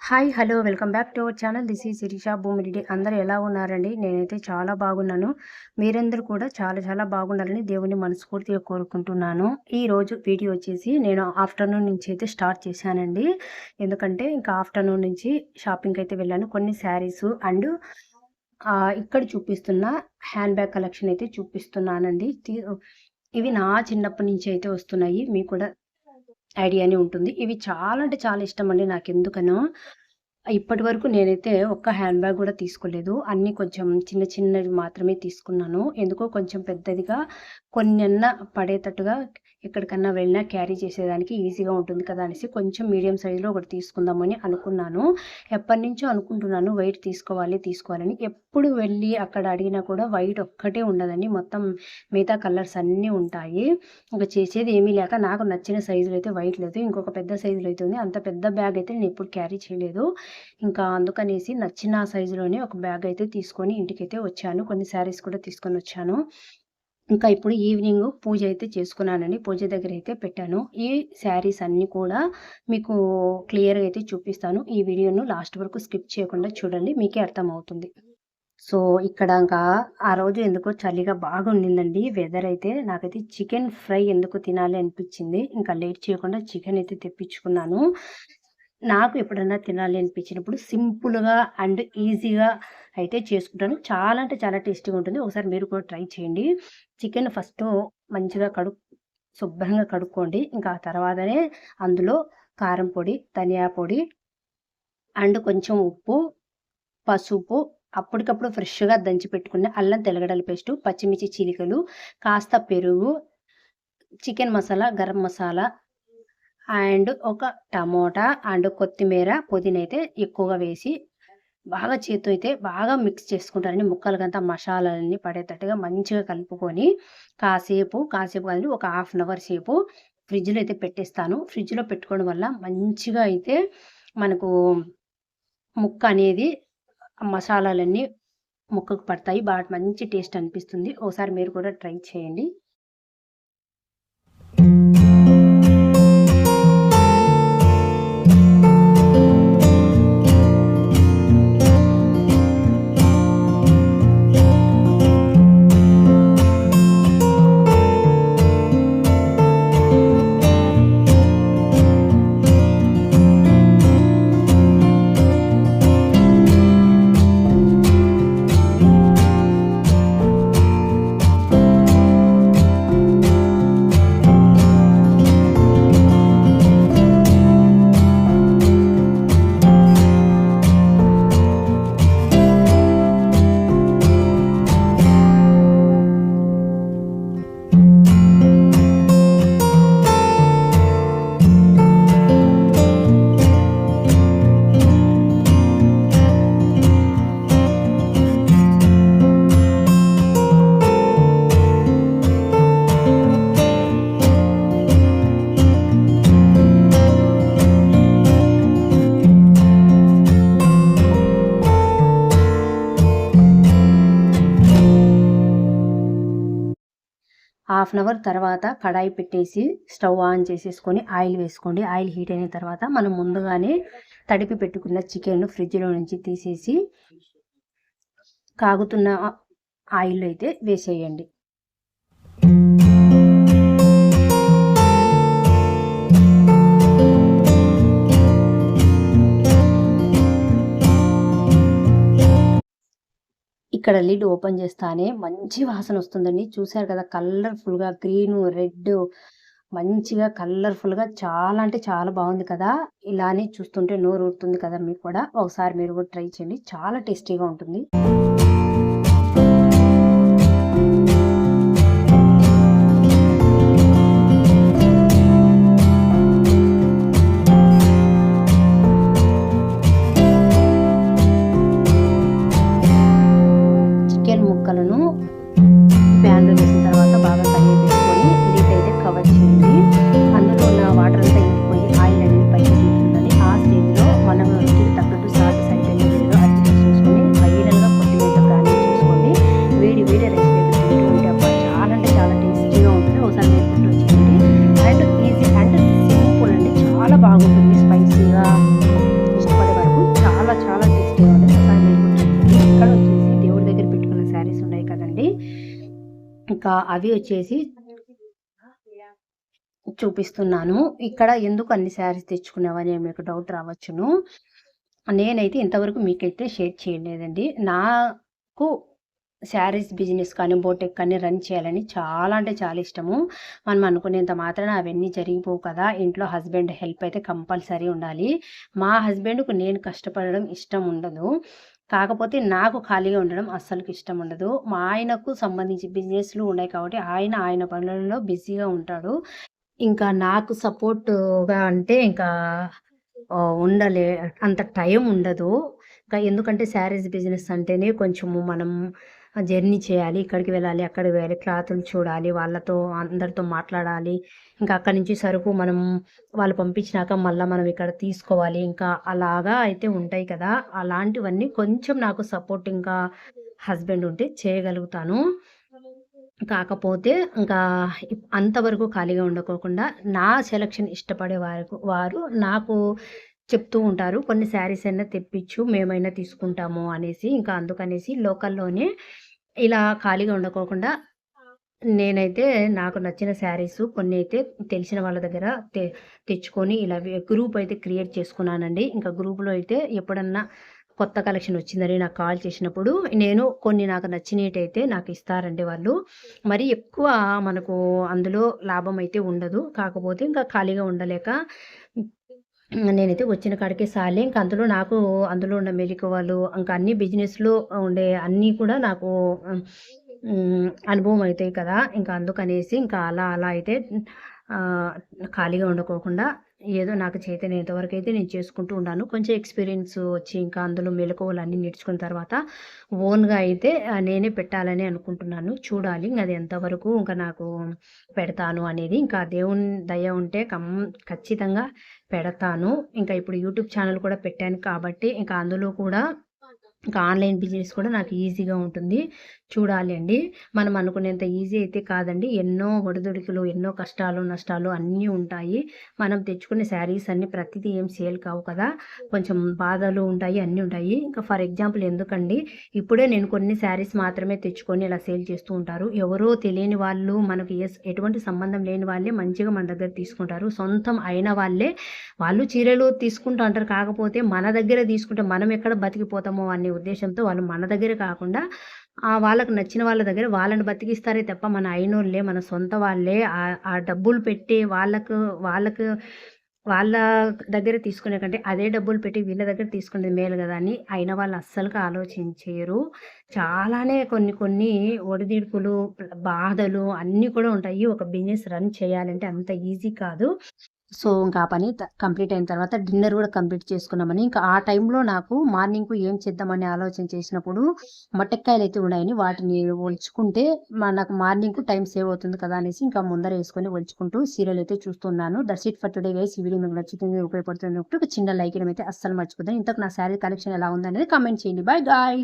Hi hello welcome back to our channel this ఈ భూమి భూమిరెడ్డి అందరూ ఎలా ఉన్నారండి? నేనైతే చాలా బాగున్నాను. మీరందరూ కూడా చాలా చాలా బాగుండాలని దేవుని మనస్ఫూర్తిగా కోరుకుంటున్నాను. ఈ రోజు వీడియో వచ్చేసి నేను ఆఫ్టర్నూన్ నుంచి అయితే స్టార్ట్ చేశానండి. ఎందుకంటే ఇంకా ఆఫ్టర్నూన్ నుంచి షాపింగ్ అయితే వెళ్ళాను. కొన్ని శారీస్ అండ్ ఇక్కడ చూపిస్తున్న హ్యాండ్ బ్యాగ్ కలెక్షన్ అయితే చూపిస్తున్నానండి. తీ- ఇవి నా చిన్నప్పటి నుంచి అయితే వస్తున్నాయి. మీకు కూడా ఐడియాని ఉంటుంది. ఇవి చాలా అంటే చాలా ఇష్టం అండి నాకు ఎందుకనో ఇప్పటి వరకు నేనైతే ఒక్క హ్యాండ్ బ్యాగ్ కూడా తీసుకోలేదు. అన్నీ కొంచెం చిన్న చిన్నవి మాత్రమే తీసుకున్నాను. ఎందుకో కొంచెం పెద్దదిగా కొన్నన్నా పడేటట్టుగా ఎక్కడికన్నా వెళ్ళినా క్యారీ చేసేదానికి ఈజీగా ఉంటుంది కదా అనేసి కొంచెం మీడియం సైజులో ఒకటి తీసుకుందామని అనుకున్నాను. ఎప్పటి నుంచో అనుకుంటున్నాను వైట్ తీసుకోవాలి తీసుకోవాలని. ఎప్పుడు వెళ్ళి అక్కడ అడిగినా కూడా వైట్ ఒక్కటే ఉండదండి. మొత్తం మిగతా కలర్స్ అన్నీ ఉంటాయి. ఇంకా చేసేది ఏమీ లేక నాకు నచ్చిన సైజులో అయితే వైట్ లేదు. ఇంకొక పెద్ద సైజులో అయితే ఉంది. అంత పెద్ద బ్యాగ్ అయితే నేను ఎప్పుడు క్యారీ చేయలేదు. ఇంకా అందుకనేసి నచ్చిన సైజులోనే ఒక బ్యాగ్ అయితే తీసుకొని ఇంటికైతే వచ్చాను. కొన్ని శారీస్ కూడా తీసుకొని వచ్చాను. ఇంకా ఇప్పుడు ఈవినింగ్ పూజ అయితే చేసుకున్నానండి. పూజ దగ్గర అయితే పెట్టాను. ఈ శారీస్ అన్నీ కూడా మీకు క్లియర్గా అయితే చూపిస్తాను. ఈ వీడియోను లాస్ట్ వరకు స్కిప్ చేయకుండా చూడండి. మీకే అర్థమవుతుంది. సో ఇక్కడ ఇంకా ఆ రోజు ఎందుకో చలిగా బాగా ఉండిందండి. వెదర్ అయితే నాకైతే చికెన్ ఫ్రై ఎందుకు తినాలి అనిపించింది. ఇంకా లేట్ చేయకుండా చికెన్ అయితే తెప్పించుకున్నాను. నాకు ఎప్పుడన్నా తినాలి అనిపించినప్పుడు సింపుల్గా అండ్ ఈజీగా అయితే చేసుకుంటాను. చాలా అంటే చాలా టేస్టీగా ఉంటుంది. ఒకసారి మీరు కూడా ట్రై చేయండి. చికెన్ ఫస్ట్ మంచిగా కడు శుభ్రంగా కడుక్కోండి. ఇంకా తర్వాతనే అందులో కారం పొడి ధనియా పొడి అండ్ కొంచెం ఉప్పు పసుపు అప్పటికప్పుడు ఫ్రెష్గా దంచి పెట్టుకున్న అల్లం తెలగడల పేస్ట్ పచ్చిమిర్చి చీలికలు కాస్త పెరుగు చికెన్ మసాలా గరం మసాలా అండ్ ఒక టమోటా అండ్ కొత్తిమీర పుదీనా అయితే ఎక్కువగా వేసి బాగా చేతితో అయితే బాగా మిక్స్ చేసుకుంటారండి. ముక్కలకంతా మసాలాలన్నీ పడేటట్టుగా మంచిగా కలుపుకొని కాసేపు కాసేపు కలిపి ఒక హాఫ్ అన్ అవర్ సేపు ఫ్రిడ్జ్లో అయితే పెట్టేస్తాను. ఫ్రిడ్జ్లో పెట్టుకోవడం వల్ల మంచిగా అయితే మనకు ముక్క అనేది మసాలాలన్నీ ముక్కకు పడతాయి. బాగా మంచి టేస్ట్ అనిపిస్తుంది. ఒకసారి మీరు కూడా ట్రై చేయండి. హాఫ్ అన్ అవర్ తర్వాత కడాయి పెట్టేసి స్టవ్ ఆన్ చేసేసుకొని ఆయిల్ వేసుకోండి. ఆయిల్ హీట్ అయిన తర్వాత మనం ముందుగానే తడిపి పెట్టుకున్న చికెన్ ఫ్రిడ్జ్లో నుంచి తీసేసి కాగుతున్న ఆయిల్ అయితే వేసేయండి. ఇక్కడ లిడ్ ఓపెన్ చేస్తానే మంచి వాసన వస్తుందండి. చూసారు కదా కలర్ఫుల్గా గ్రీన్ రెడ్ మంచిగా కలర్ఫుల్గా చాలా అంటే చాలా బాగుంది కదా. ఇలానే చూస్తుంటే నోరు ఊరుతుంది కదా మీకు కూడా. ఒకసారి మీరు కూడా ట్రై చేయండి. చాలా టేస్టీగా ఉంటుంది. చికెన్ అవి వచ్చేసి చూపిస్తున్నాను. ఇక్కడ ఎందుకు అన్ని శారీస్ తెచ్చుకున్నావని మీకు డౌట్ రావచ్చును. నేనైతే ఇంతవరకు మీకైతే షేర్ చేయలేదండి. నాకు శారీస్ బిజినెస్ కానీ బోటెక్ కానీ రన్ చేయాలని చాలా అంటే చాలా ఇష్టము. మనం అనుకునేంత మాత్రాన అవన్నీ జరిగిపోవు కదా. ఇంట్లో హస్బెండ్ హెల్ప్ అయితే కంపల్సరీ ఉండాలి. మా హస్బెండ్కు నేను కష్టపడడం ఇష్టం ఉండదు. కాకపోతే నాకు ఖాళీగా ఉండడం అస్సలు ఇష్టం ఉండదు. మా ఆయనకు సంబంధించి బిజినెస్లు ఉన్నాయి కాబట్టి ఆయన ఆయన పనులలో బిజీగా ఉంటాడు. ఇంకా నాకు సపోర్ట్గా అంటే ఇంకా ఉండలే అంత టైం ఉండదు. ఇంకా ఎందుకంటే శారీస్ బిజినెస్ అంటేనే కొంచెము మనం జర్నీ చేయాలి ఇక్కడికి వెళ్ళాలి అక్కడికి వెళ్ళాలి క్లాతులు చూడాలి వాళ్ళతో అందరితో మాట్లాడాలి. ఇంకా అక్కడి నుంచి సరుకు మనం వాళ్ళు పంపించినాక మళ్ళీ మనం ఇక్కడ తీసుకోవాలి. ఇంకా అలాగా అయితే ఉంటాయి కదా. అలాంటివన్నీ కొంచెం నాకు సపోర్ట్ ఇంకా హస్బెండ్ ఉంటే చేయగలుగుతాను. కాకపోతే ఇంకా అంతవరకు ఖాళీగా ఉండకోకుండా నా సెలక్షన్ ఇష్టపడే వారు వారు నాకు చెప్తూ ఉంటారు. కొన్ని శారీస్ అయినా తెప్పించు మేమైనా తీసుకుంటాము అనేసి. ఇంకా అందుకనేసి లోకల్లోనే ఇలా ఖాళీగా ఉండకోకుండా నేనైతే నాకు నచ్చిన శారీస్ కొన్ని అయితే తెలిసిన వాళ్ళ దగ్గర తె తెచ్చుకొని ఇలా గ్రూప్ అయితే క్రియేట్ చేసుకున్నానండి. ఇంకా గ్రూప్లో అయితే ఎప్పుడన్నా కొత్త కలెక్షన్ వచ్చిందని నాకు కాల్ చేసినప్పుడు నేను కొన్ని నాకు నచ్చినట్టయితే నాకు ఇస్తారండి వాళ్ళు. మరి ఎక్కువ మనకు అందులో లాభం అయితే ఉండదు. కాకపోతే ఇంకా ఖాళీగా ఉండలేక నేనైతే వచ్చిన కాడికి సాలే. ఇంకా అందులో నాకు అందులో ఉన్న మెలకువలు ఇంకా అన్ని బిజినెస్లో ఉండే అన్నీ కూడా నాకు అనుభవం అవుతాయి కదా. ఇంకా అందుకనేసి ఇంకా అలా అలా అయితే ఖాళీగా ఉండకోకుండా ఏదో నాకు చేతనైనంతవరకు అయితే నేను చేసుకుంటూ ఉన్నాను. కొంచెం ఎక్స్పీరియన్స్ వచ్చి ఇంకా అందులో మెలకువలు అన్నీ నేర్చుకున్న తర్వాత ఓన్గా అయితే నేనే పెట్టాలని అనుకుంటున్నాను. చూడాలి అది ఎంతవరకు ఇంకా నాకు పెడతాను అనేది. ఇంకా దేవుని దయ ఉంటే కమ్ ఖచ్చితంగా పెడతాను. ఇంకా ఇప్పుడు యూట్యూబ్ ఛానల్ కూడా పెట్టాను కాబట్టి ఇంకా అందులో కూడా ఇంకా ఆన్లైన్ బిజినెస్ కూడా నాకు ఈజీగా ఉంటుంది. చూడాలి అండి. మనం అనుకునేంత ఈజీ అయితే కాదండి. ఎన్నో ఒడిదుడుకులు ఎన్నో కష్టాలు నష్టాలు అన్నీ ఉంటాయి. మనం తెచ్చుకునే శారీస్ అన్నీ ప్రతిదీ ఏం సేల్ కావు కదా. కొంచెం బాధలు ఉంటాయి అన్నీ ఉంటాయి. ఇంకా ఫర్ ఎగ్జాంపుల్ ఎందుకండి? ఇప్పుడే నేను కొన్ని శారీస్ మాత్రమే తెచ్చుకొని ఇలా సేల్ చేస్తూ ఉంటారు. ఎవరో తెలియని వాళ్ళు మనకు ఎటువంటి సంబంధం లేని వాళ్ళే మంచిగా మన దగ్గర తీసుకుంటారు. సొంతం అయిన వాళ్ళే వాళ్ళు చీరలు తీసుకుంటూ అంటారు. కాకపోతే మన దగ్గర తీసుకుంటే మనం ఎక్కడ బతికిపోతామో అని ఉద్దేశంతో వాళ్ళు మన దగ్గర కాకుండా వాళ్ళకు నచ్చిన వాళ్ళ దగ్గర వాళ్ళని బతికిస్తారే తప్ప మన అయినోళ్ళే మన సొంత వాళ్ళే ఆ డబ్బులు పెట్టి వాళ్ళకు వాళ్ళకు వాళ్ళ దగ్గర తీసుకునే కంటే అదే డబ్బులు పెట్టి వీళ్ళ దగ్గర తీసుకునేది మేలు కదా అని అయిన వాళ్ళు అస్సలుగా ఆలోచించరు. చాలానే కొన్ని కొన్ని ఒడిదుడుకులు బాధలు అన్నీ కూడా ఉంటాయి. ఒక బిజినెస్ రన్ చేయాలంటే అంత ఈజీ కాదు. సో ఇంకా ఆ పని కంప్లీట్ అయిన తర్వాత డిన్నర్ కూడా కంప్లీట్ చేసుకున్నామని ఇంకా ఆ టైంలో నాకు మార్నింగ్ ఏం చేద్దామని ఆలోచన చేసినప్పుడు మట్టెక్కాయలు అయితే ఉన్నాయని వాటిని ఒలుచుకుంటే నాకు మార్నింగ్ టైం సేవ్ అవుతుంది కదా అనేసి ఇంకా ముందర వేసుకొని ఒలుచుకుంటూ సీరియల్ అయితే చూస్తున్నాను. That's it for today guys. ఈ వీడియో మీకు నచ్చుతుంది ఉపయోగపడుతుంది ఒక చిన్న లైక్ అయితే అస్సలు మర్చిపోతుంది ఇంతకు నా శారీ కలెక్షన్ ఎలా ఉందనేది కామెంట్ చేయండి. Bye guy!